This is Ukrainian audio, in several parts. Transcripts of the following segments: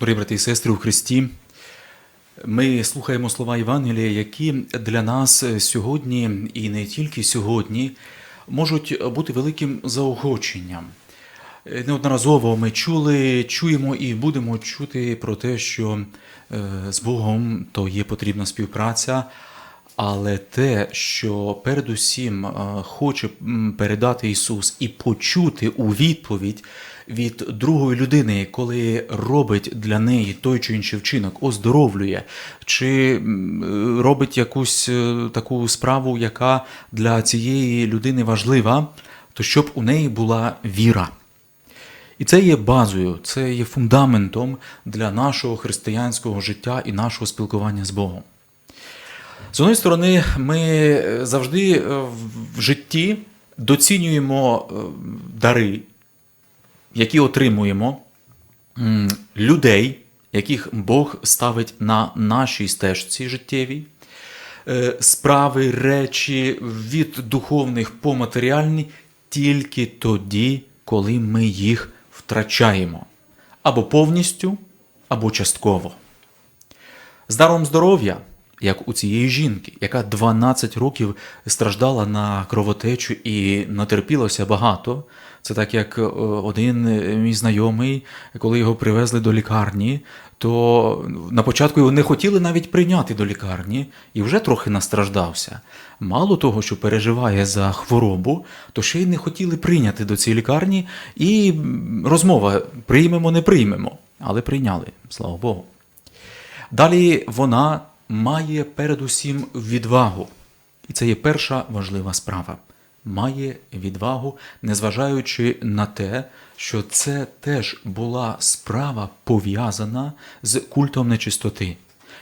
Дорогі брати і сестри у Христі, ми слухаємо слова Євангелія, які для нас сьогодні і не тільки сьогодні можуть бути великим заохоченням. Неодноразово ми чули, чуємо і будемо чути про те, що е, з Богом то є потрібна співпраця, але те, що передусім е, хоче передати Ісус і почути у відповідь від другої людини, коли робить для неї той чи інший вчинок, оздоровлює, чи е, робить якусь е, таку справу, яка для цієї людини важлива, то щоб у неї була віра. І це є базою, це є фундаментом для нашого християнського життя і нашого спілкування з Богом. З однієї сторони, ми завжди е, в житті доцінюємо е, дари, які отримуємо, людей, яких Бог ставить на нашій стежці життєвій, е, справи, речі від духовних по матеріальні тільки тоді, коли ми їх втрачаємо або повністю, або частково. З даром здоров'я, як у цієї жінки, яка 12 років страждала на кровотечу і натерпілося багато. Це так, як е, один е, мій знайомий, коли його привезли до лікарні, то на початку його не хотіли навіть прийняти до лікарні і вже трохи настраждався. Мало того, що переживає за хворобу, то ще й не хотіли прийняти до цієї лікарні, і розмова приймемо, не приймемо, але прийняли, слава Богу. Далі вона має передусім відвагу. І це є перша важлива справа. Має відвагу, незважаючи на те, що це теж була справа пов'язана з культом нечистоти,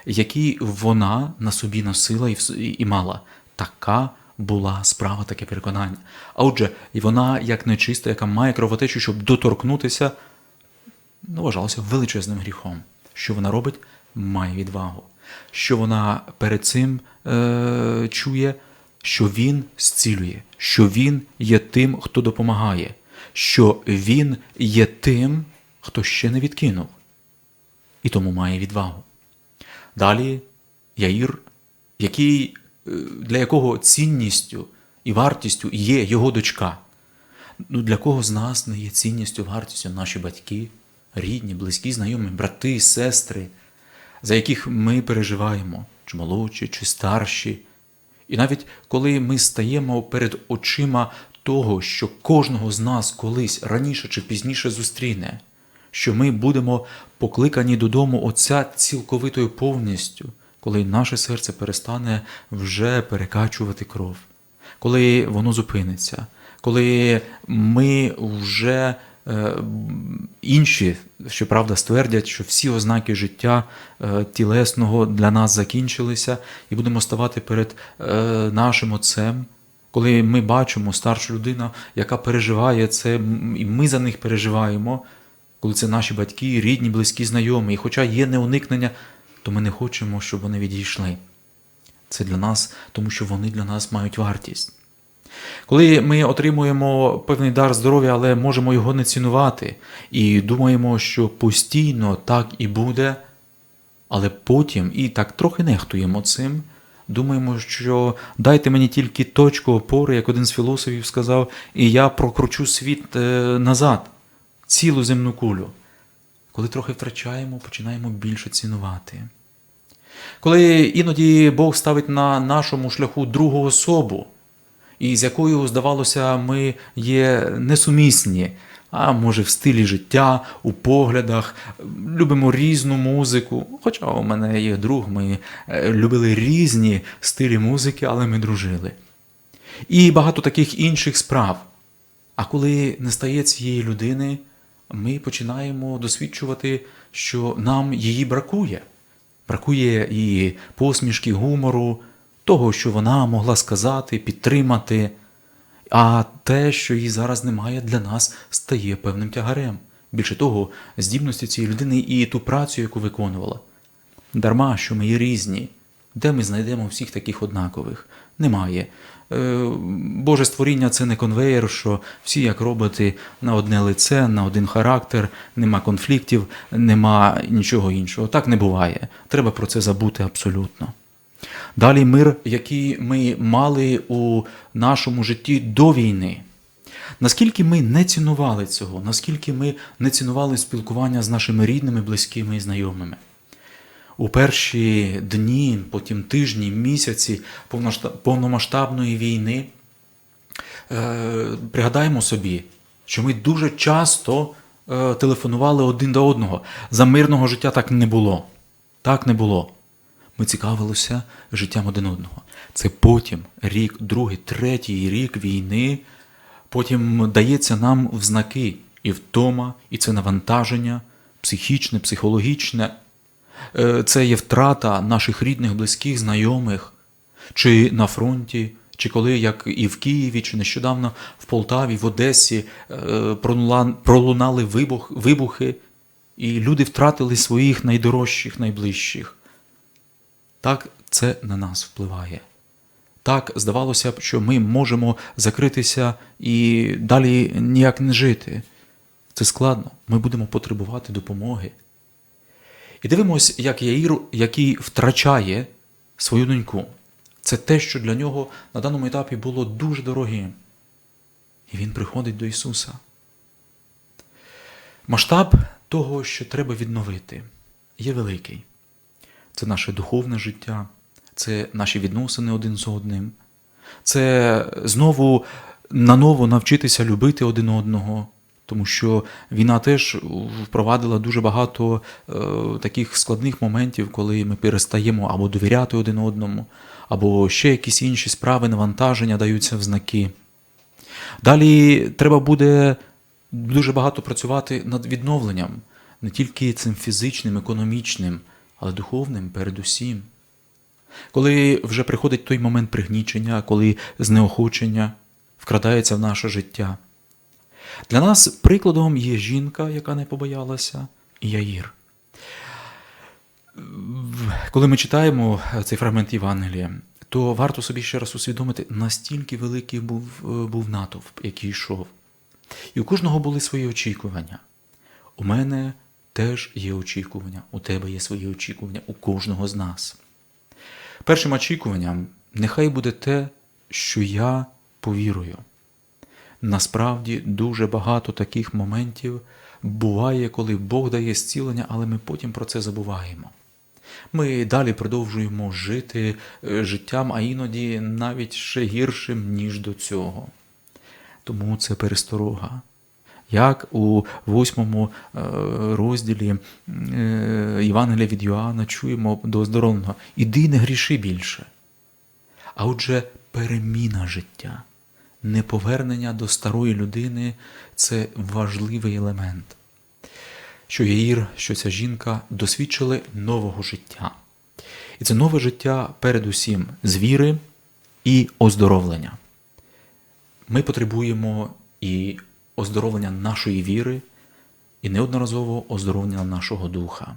який вона на собі носила і і мала. Така була справа, таке переконання. А отже, і вона, як нечиста, яка має кровотечу, щоб доторкнутися, ну, вважалося величезним гріхом. Що вона робить? Має відвагу. Що вона перед цим е, чує, що він зцілює, що він є тим, хто допомагає, що він є тим, хто ще не відкинув, і тому має відвагу. Далі Яїр, який, е, для якого цінністю і вартістю є його дочка. Ну, для кого з нас не є цінністю, вартістю наші батьки, рідні, близькі, знайомі, брати, сестри, за яких ми переживаємо, чи молодші, чи старші. І навіть коли ми стаємо перед очима того, що кожного з нас колись раніше чи пізніше зустріне, що ми будемо покликані додому Отця цілковитою повністю, коли наше серце перестане вже перекачувати кров, коли воно зупиниться, коли ми вже інші, щоправда, ствердять, що всі ознаки життя е, тілесного для нас закінчилися, і будемо ставати перед е, нашим Отцем. Коли ми бачимо старшу людину, яка переживає це, і ми за них переживаємо, коли це наші батьки, рідні, близькі, знайомі, і хоча є неуникнення, то ми не хочемо, щоб вони відійшли. Це для нас, тому що вони для нас мають вартість. Коли ми отримуємо певний дар здоров'я, але можемо його не цінувати, і думаємо, що постійно так і буде, але потім і так трохи нехтуємо цим, думаємо, що дайте мені тільки точку опори, як один з філософів сказав, і я прокручу світ е, назад, цілу земну кулю. Коли трохи втрачаємо, починаємо більше цінувати. Коли іноді Бог ставить на нашому шляху другу особу, і з якою, здавалося, ми є несумісні, а може в стилі життя, у поглядах, любимо різну музику. Хоча у мене є друг, ми е, любили різні стилі музики, але ми дружили. І багато таких інших справ. А коли не стає цієї людини, ми починаємо досвідчувати, що нам її бракує. Бракує її посмішки, гумору, того, що вона могла сказати, підтримати. А те, що її зараз немає, для нас стає певним тягарем. Більше того, здібності цієї людини і ту працю, яку виконувала. Дарма, що ми є різні, Де ми знайдемо всіх таких однакових? Немає. Е, Боже створіння це не конвеєр, що всі як роботи на одне лице, на один характер, нема конфліктів, нема нічого іншого. Так не буває. Треба про це забути абсолютно. Далі мир, який ми мали у нашому житті до війни. Наскільки ми не цінували цього, наскільки ми не цінували спілкування з нашими рідними, близькими і знайомими. У перші дні, потім тижні, місяці повномасштабної війни е, пригадаємо собі, що ми дуже часто е, телефонували один до одного. За мирного життя так не було. Так не було. Ми цікавилися життям один одного. Це потім рік, другий, третій рік війни, потім дається нам в знаки і втома, і це навантаження психічне, психологічне. Е, Це є втрата наших рідних, близьких, знайомих, чи на фронті, чи коли, як і в Києві, чи нещодавно в Полтаві, в Одесі е, пролунали вибух, вибухи, і люди втратили своїх найдорожчих, найближчих. Так це на нас впливає. Так здавалося б, що ми можемо закритися і далі ніяк не жити. Це складно. Ми будемо потребувати допомоги. І дивимось, як Яїр, який втрачає свою доньку. Це те, що для нього на даному етапі було дуже дорогим. І він приходить до Ісуса. Масштаб того, що треба відновити, є великий. Це наше духовне життя, це наші відносини один з одним, це знову наново навчитися любити один одного, тому що війна теж впровадила дуже багато е, таких складних моментів, коли ми перестаємо або довіряти один одному, або ще якісь інші справи, навантаження даються в знаки. Далі треба буде дуже багато працювати над відновленням, не тільки цим фізичним, економічним, але духовним передусім. Коли вже приходить той момент пригнічення, коли знеохочення вкрадається в наше життя. Для нас прикладом є жінка, яка не побоялася, і Яїр. Коли ми читаємо цей фрагмент Євангелія, то варто собі ще раз усвідомити, настільки великий був, був натовп, який йшов. І у кожного були свої очікування. У мене теж є очікування, у тебе є свої очікування, у кожного з нас. Першим очікуванням нехай буде те, що я повірую. Насправді дуже багато таких моментів буває, коли Бог дає зцілення, але ми потім про це забуваємо. Ми далі продовжуємо жити е, життям, а іноді навіть ще гіршим, ніж до цього. Тому це пересторога. Як у восьмому е, розділі е, Євангелія від Йоанна чуємо до оздоровленого «Іди не гріши більше. А отже, переміна життя, неповернення до старої людини це важливий елемент. Що Яїр, що ця жінка досвідчили нового життя. І це нове життя передусім з віри і оздоровлення. Ми потребуємо і оздоровлення нашої віри, і неодноразово оздоровлення нашого духа.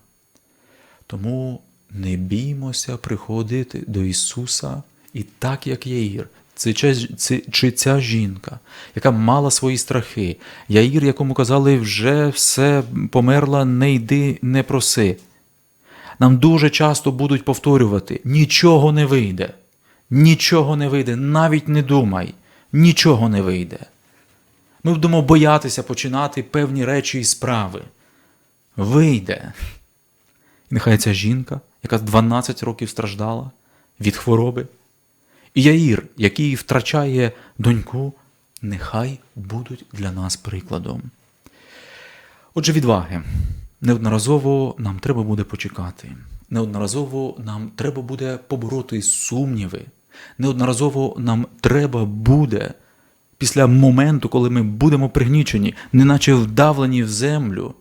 Тому не біймося приходити до Ісуса і так, як Яїр, це, це, чи ця жінка, яка мала свої страхи, Яїр, якому казали, вже все померла, не йди, не проси. Нам дуже часто будуть повторювати: нічого не вийде, нічого не вийде, навіть не думай, нічого не вийде. Ми будемо боятися починати певні речі і справи. Вийде. І нехай ця жінка, яка 12 років страждала від хвороби, і Яїр, який втрачає доньку, нехай будуть для нас прикладом. Отже, відваги. Неодноразово нам треба буде почекати. Неодноразово нам треба буде побороти сумніви. Неодноразово нам треба буде після моменту, коли ми будемо пригнічені, неначе вдавлені в землю,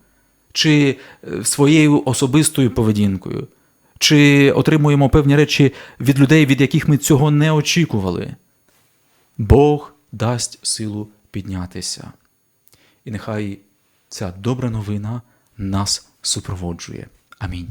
чи е, своєю особистою поведінкою, чи отримуємо певні речі від людей, від яких ми цього не очікували. Бог дасть силу піднятися. І нехай ця добра новина нас супроводжує. Амінь.